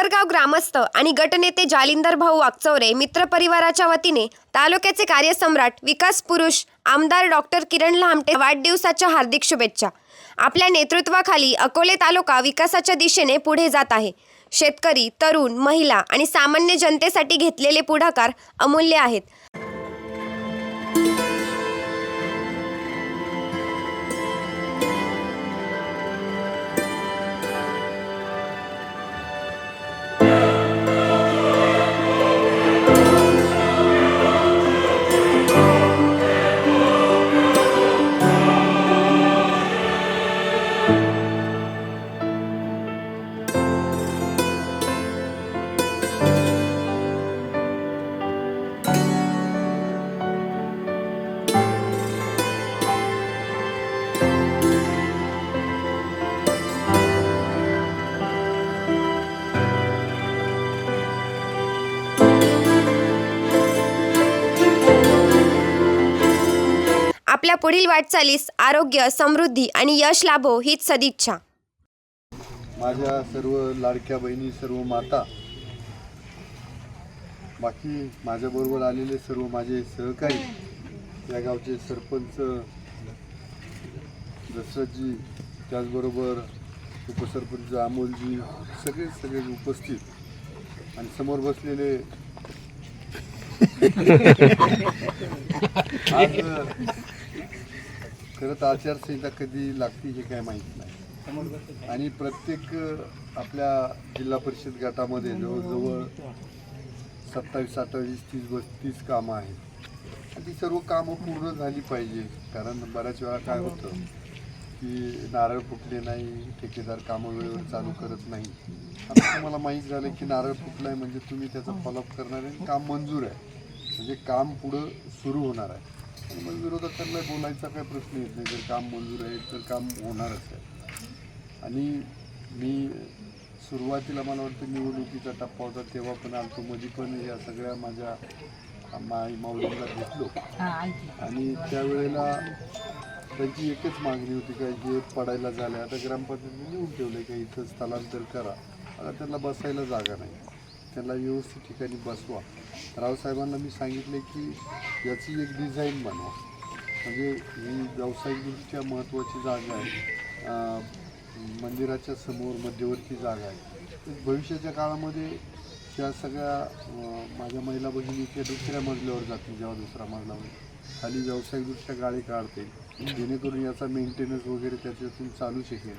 डोंगरगाव ग्रामस्थ आणि गटनेते जालिंदर भाऊ वाकचौरे मित्रपरिवाराच्या वतीने तालुक्याचे कार्यसम्राट विकास पुरुष आमदार डॉक्टर किरण लहामटे वाढदिवसाच्या हार्दिक शुभेच्छा. आपल्या नेतृत्वाखाली अकोले तालुका विकासाच्या दिशेने पुढे जात आहे. शेतकरी तरुण महिला आणि सामान्य जनतेसाठी घेतलेले पुढाकार अमूल्य आहेत. पुढील वाटचालीस आरोग्य समृद्धी आणि यश लाभो हीच सदिच्छा. माझ्या सर्व लाडक्या बहिणी सर्व माता बाकी माझ्याबरोबर आलेले सर्व माझे सहकारी या गावचे सरपंच दशरथजी त्याचबरोबर उपसरपंच अमोलजी सगळे सगळे उपस्थित आणि समोर बसलेले आज खरं तर आचारसंहिता कधी लागते हे काय माहीत नाही. आणि प्रत्येक आपल्या जिल्हा परिषद गटामध्ये जवळजवळ सत्तावीस अठ्ठावीस तीस बत्तीस कामं आहेत. आणि ती सर्व कामं पूर्ण झाली पाहिजे. कारण बऱ्याच वेळा काय होतं की नारळ फुटले नाही ठेकेदार कामं वेळेवर चालू करत नाही. आता तुम्हाला माहीत झालं की नारळ फुटला आहे म्हणजे तुम्ही त्याचा फॉलोअप करणार आहे काम मंजूर आहे. म्हणजे काम पुढं सुरू होणार आहे. मग विरोधकांना बोलायचा काही प्रश्न येत नाही. जर काम मंजूर आहे तर काम होणारच आहे. आणि मी सुरुवातीला मला वाटतं निवडणुकीचा टप्पा होता तेव्हा पण आलतो. मध्ये पण या सगळ्या माझ्या माई माऊलींना भेटलो. आणि त्यावेळेला त्यांची एकच मागणी होती का हे पडायला झालं. आता ग्रामपंचायतीने लिहून ठेवलं का इथं स्थलांतर करा. आता त्यांना बसायला जागा नाही. त्यांना व्यवस्थित ठिकाणी बसवा. रावसाहेबांना मी सांगितले की याची एक डिझाईन बनवा. म्हणजे ही व्यावसायिकदृष्ट्या महत्त्वाची जागा आहे. मंदिराच्या समोर मध्यवर्ती जागा आहे. तर भविष्याच्या काळामध्ये त्या सगळ्या माझ्या महिला बहिणी त्या दुसऱ्या मजल्यावर जातील जेव्हा दुसरा मजला होईल. खाली व्यावसायिकदृष्ट्या गाडी काढते जेणेकरून याचा मेंटेनन्स वगैरे त्याच्यातून चालू शकेल.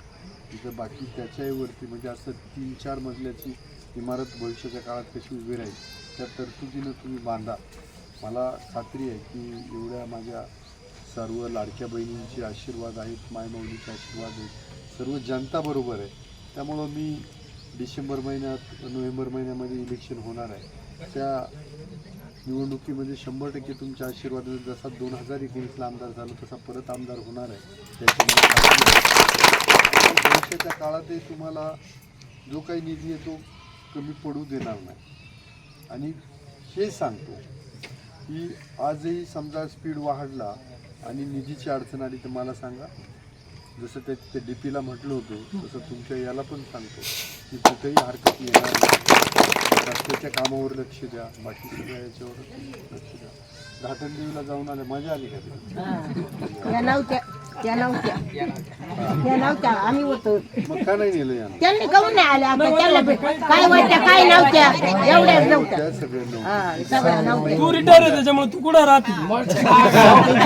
तिथं बाकी त्याच्याही वरती म्हणजे असं तीन चार मजल्याची इमारत भविष्याच्या काळात कशी उभी राहील त्या तरतुदीनं तुम्ही बांधा. मला खात्री आहे की एवढ्या माझ्या सर्व लाडक्या बहिणींचे आशीर्वाद आहेत मायमाऊलीचे आशीर्वाद आहेत सर्व जनता बरोबर आहे. त्यामुळं मी डिसेंबर महिन्यात नोव्हेंबर महिन्यामध्ये इलेक्शन होणार आहे. त्या निवडणुकीमध्ये शंभर टक्के तुमच्या आशीर्वाद जसा दोन हजार एकोणीसला आमदार झालो तसा परत आमदार होणार आहे. त्याच्यामुळे भविष्याच्या काळातही तुम्हाला जो काही निधी आहे तो कमी पडू देणार नाही. आणि हे सांगतो की आजही समजा स्पीड वाढला आणि निधीची अडचण आली तर मला सांगा. जसं ते ते डी पीला म्हटलं होतं तसं तुमच्या याला पण सांगतो की कुठेही हरकत येणार नाही. रस्त्याच्या कामावर लक्ष द्या बाकी सगळ्या याच्यावर लक्ष द्या. घाटन देवीला जाऊन आले मजा आली का? ते? त्या नव्हत्या. त्या नव्हत्या. आम्ही होतो. मग का नाही नेलं यांना? त्यांनी काऊन नाही आल्या आता? त्यांना भेट- काय काय नव्हत्या? एवढ्याच नव्हत्या. त्या सगळ्या नव्हत्या. हा, सगळ्या नव्हत्या. तू रिटायर आहे त्याच्यामुळे तू कुठं राहते?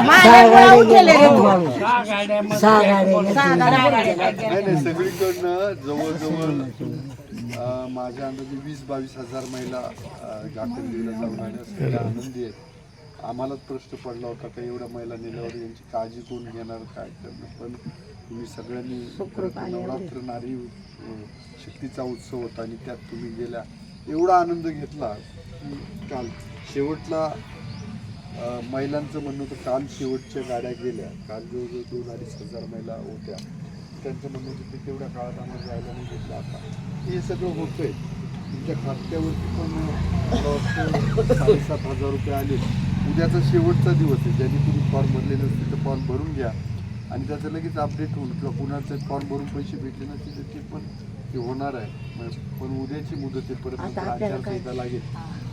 माझ्या उठलेले रे तू. सहा गाड्या उठलेल्या. नाही नाही सगळीकडनं जवळजवळ अं, माझ्या अंदाजे वीस बावीस हजार महिला घाटंडीला जाऊन आल्या. सगळ्या आनंदी आहेत. आम्हालाच प्रश्न पडला होता का एवढ्या महिला नेल्यावर यांची काळजी कोण घेणार काय करणं पण तुम्ही सगळ्यांनी नवरात्र नारी शक्तीचा उत्सव होता आणि त्यात तुम्ही गेल्या एवढा आनंद घेतला की काल शेवटला महिलांचं म्हणणं होतं काल शेवटच्या गाड्या गेल्या. काल जवळजवळ दोन अडीच हजार महिला होत्या. त्यांचं म्हणणं होतं की तेवढ्या काळात आम्हाला जायला नाही घेतलं आता. हे सगळं होतंय. तुमच्या खात्यावरती पण साडेसात हजार रुपये आले. उद्याचा शेवटचा दिवस आहे. ज्यांनी तुम्ही फॉर्म भरलेले असतील तर फॉर्म भरून घ्या. आणि त्याचं लगेच अपडेट होऊन किंवा कुणाचे फॉर्म भरून पैसे भेटले नसतील तर ते पण ते होणार आहे. पण उद्याची मुदत आहे. परत आचारसंहिता? लागेल.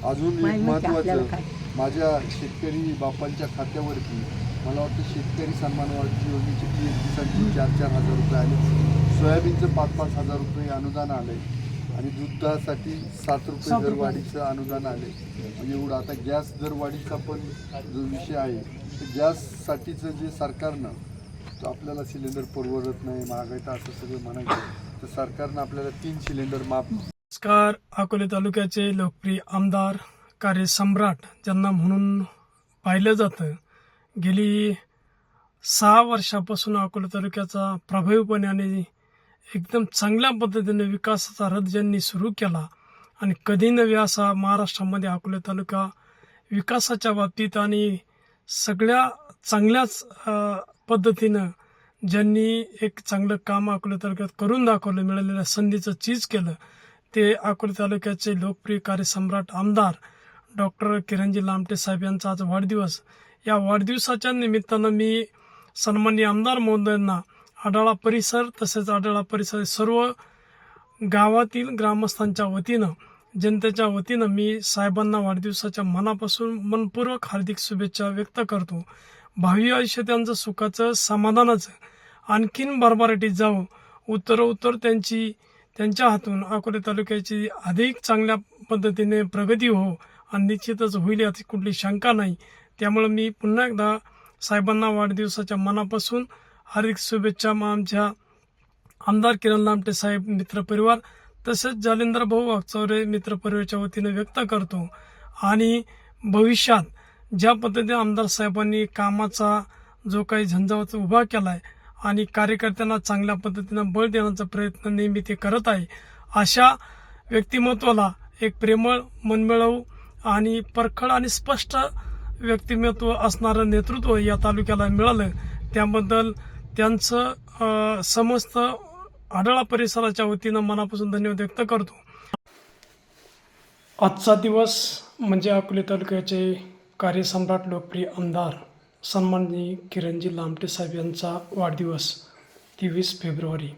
अजून एक आपल्याला महत्त्वाचं. माझ्या शेतकरी बापांच्या खात्यावरती मला वाटतं शेतकरी सन्मान वाढ योजनेची एच किसानची चार चार हजार रुपये आले. सोयाबीनचं पाच पाच हजार रुपये अनुदान आले आणि दुधासाठी सात रुपये सात दरवाढीचं अनुदान आले म्हणजे एवढं आता गॅस दरवाढीचा पण जो विषय आहे तर गॅससाठीचं जे सरकारनं तर आपल्याला सिलेंडर परवडत नाही महागाईचं असं सगळं म्हणायचं तर सरकारनं आपल्याला तीन सिलेंडर माफ नमस्कार. अकोले तालुक्याचे लोकप्रिय आमदार कार्यसम्राट ज्यांना म्हणून पाहिलं जातं गेली सहा वर्षापासून अकोले तालुक्याचा प्रभावीपणे आणि एकदम चांगल्या पद्धतीने विकासाचा रथ ज्यांनी सुरू केला आणि कधी नव्हे असा महाराष्ट्रामध्ये अकोले तालुका विकासाच्या बाबतीत आणि सगळ्या चांगल्याच पद्धतीनं ज्यांनी एक चांगलं काम अकोले तालुक्यात करून दाखवलं मिळालेल्या संधीचं चीज केलं ते अकोले तालुक्याचे लोकप्रिय कार्यसम्राट आमदार डॉक्टर किरणजी लामटे साहेब यांचा आज वाढदिवस. या वाढदिवसाच्या निमित्तानं मी सन्माननीय आमदार महोदयांना आडाळा परिसर तसेच आडाळा परिसर सर्व गावातील ग्रामस्थांच्या वतीनं जनतेच्या वतीनं मी साहेबांना वाढदिवसाच्या मनापासून मनपूर्वक हार्दिक शुभेच्छा व्यक्त करतो. भावी आयुष्य त्यांचं सुखाचं समाधानाचं आणखीन भरभराटीत जावं. उत्तरोत्तर त्यांची त्यांच्या हातून अकोले तालुक्याची अधिक चांगल्या पद्धतीने प्रगती हो आणि निश्चितच होईल याची कुठली शंका नाही. त्यामुळे मी पुन्हा एकदा साहेबांना वाढदिवसाच्या मनापासून हार्दिक शुभेच्छा मग आमच्या आमदार किरण लामटे साहेब मित्रपरिवार तसेच जालिंदर भाऊ वागचौरे मित्रपरिवारच्या वतीने व्यक्त करतो. आणि भविष्यात ज्या पद्धतीने आमदार साहेबांनी कामाचा जो काही झंझावत उभा केला आहे आणि कार्यकर्त्यांना चांगल्या पद्धतीनं बळ देण्याचा प्रयत्न नेहमी ते करत आहे अशा व्यक्तिमत्वाला एक प्रेमळ मनमिळवू आणि परखड आणि स्पष्ट व्यक्तिमत्व असणारं नेतृत्व या तालुक्याला मिळालं. त्याबद्दल त्यांचं समस्त आढळा परिसराच्या वतीनं मनापासून धन्यवाद व्यक्त करतो. आजचा दिवस म्हणजे अकोले तालुक्याचे कार्यसम्राट लोकप्रिय आमदार सन्माननीय किरणजी लामटे साहेब यांचा वाढदिवस तेवीस फेब्रुवारी.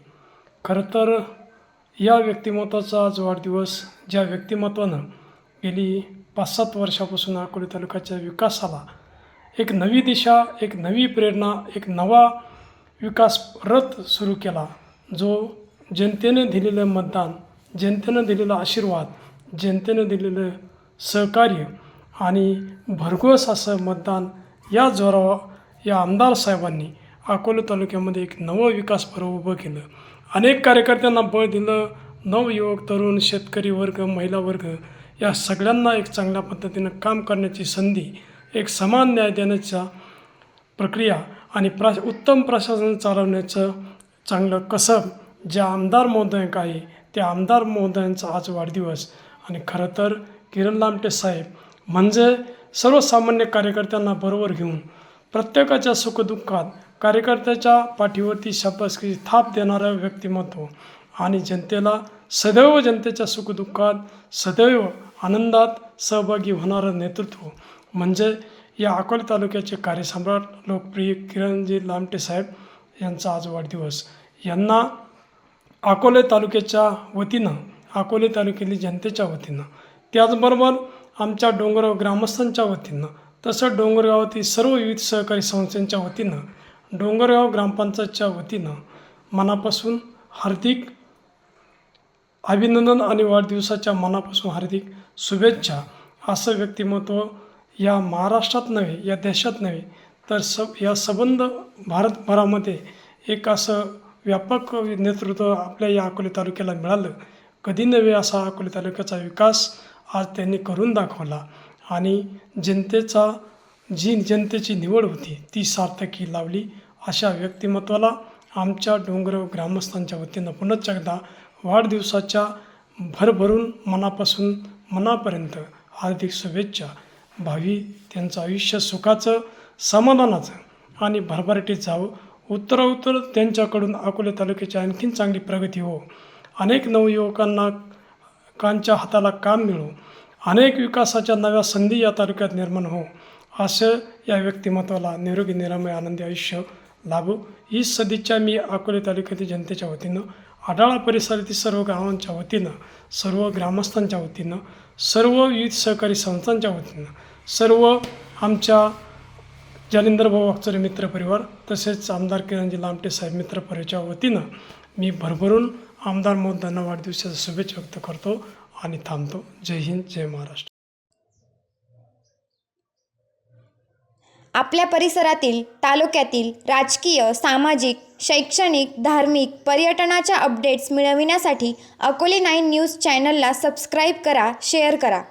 खरं तर या व्यक्तिमत्वाचा आज वाढदिवस ज्या व्यक्तिमत्वानं गेली पाच सात वर्षापासून अकोले तालुक्याच्या विकासाला एक नवी दिशा एक नवी प्रेरणा एक नवा विकास रथ सुरू केला जो जनतेने दिलेलं मतदान जनतेनं दिलेला आशीर्वाद जनतेनं दिलेलं सहकार्य आणि भरघोस असं मतदान या जोरावर या आमदार साहेबांनी अकोले तालुक्यामध्ये एक नवं विकास पर्व उभं केलं. अनेक कार्यकर्त्यांना बळ दिलं. नवयुवक तरुण शेतकरी वर्ग महिला वर्ग या सगळ्यांना एक चांगल्या पद्धतीनं काम करण्याची संधी एक समान न्याय देण्याचा प्रक्रिया आणि प्रा उत्तम प्रशासन चालवण्याचं चांगलं कसब ज्या आमदार महोदयांक आहे त्या आमदार महोदयांचा आज वाढदिवस. आणि खरं तर किरण लामटे साहेब म्हणजे सर्वसामान्य कार्यकर्त्यांना बरोबर घेऊन प्रत्येकाच्या सुखदुःखात कार्यकर्त्याच्या पाठीवरती शाबासकीची थाप देणारं व्यक्तिमत्व आणि जनतेला सदैव जनतेच्या सुखदुःखात सदैव आनंदात सहभागी होणारं नेतृत्व म्हणजे या अकोले तालुक्याचे कार्यसम्राट लोकप्रिय किरणजी लामटे साहेब यांचा आज वाढदिवस. यांना अकोले तालुक्याच्या वतीनं अकोले तालुक्यातील जनतेच्या वतीनं त्याचबरोबर आमच्या डोंगरगाव ग्रामस्थांच्या वतीनं तसं डोंगरगावातील सर्व विविध सहकारी संस्थांच्या वतीनं डोंगरगाव ग्रामपंचायतच्या वतीनं मनापासून हार्दिक अभिनंदन आणि वाढदिवसाच्या मनापासून हार्दिक शुभेच्छा असं व्यक्तिमत्व या महाराष्ट्रात नव्हे या देशात नव्हे तर सब या संबंध भारतभरामध्ये एक असं व्यापक नेतृत्व आपल्या या अकोले तालुक्याला मिळालं. कधी नव्हे असा अकोले तालुक्याचा विकास आज त्यांनी करून दाखवला आणि जनतेचा जी जनतेची निवड होती ती सार्थकी लावली अशा व्यक्तिमत्वाला आमच्या डोंगर ग्रामस्थांच्या वतीनं पुनश्च एकदा वाढदिवसाच्या भरभरून मनापासून मनापर्यंत हार्दिक शुभेच्छा. भावी त्यांचं आयुष्य सुखाचं समाधानाचं आणि भरभराटीत जावं. उत्तरोत्तर त्यांच्याकडून अकोले तालुक्याची आणखीन चांगली प्रगती हो. अनेक नवयुवकांना कांच्या हाताला काम मिळो. अनेक विकासाच्या नव्या संधी या तालुक्यात निर्माण हो. असं या व्यक्तिमत्वाला निरोगी निरामय आनंदी आयुष्य लाभो. ही सदिच्छा मी अकोले तालुक्यातील जनतेच्या वतीनं आडाळा परिसरातील सर्व गावांच्या वतीनं सर्व ग्रामस्थांच्या वतीनं सर्व विविध सहकारी संस्थांच्या वतीनं सर्व आमच्या जालिंदर भाऊ अक्षरे मित्र परिवार तसेच आमदार किरणजी लामटे साहेब मित्रपरिवारच्या वतीनं मी भरभरून आमदार महोदयांना वाढदिवसाच्या शुभेच्छा व्यक्त करतो आणि थांबतो. जय हिंद जय महाराष्ट्र. आपल्या परिसरातील तालुक्यातील राजकीय सामाजिक शैक्षणिक धार्मिक पर्यटनाच्या अपडेट्स मिळविण्यासाठी अकोले नाईन न्यूज चॅनलला सबस्क्राईब करा शेअर करा.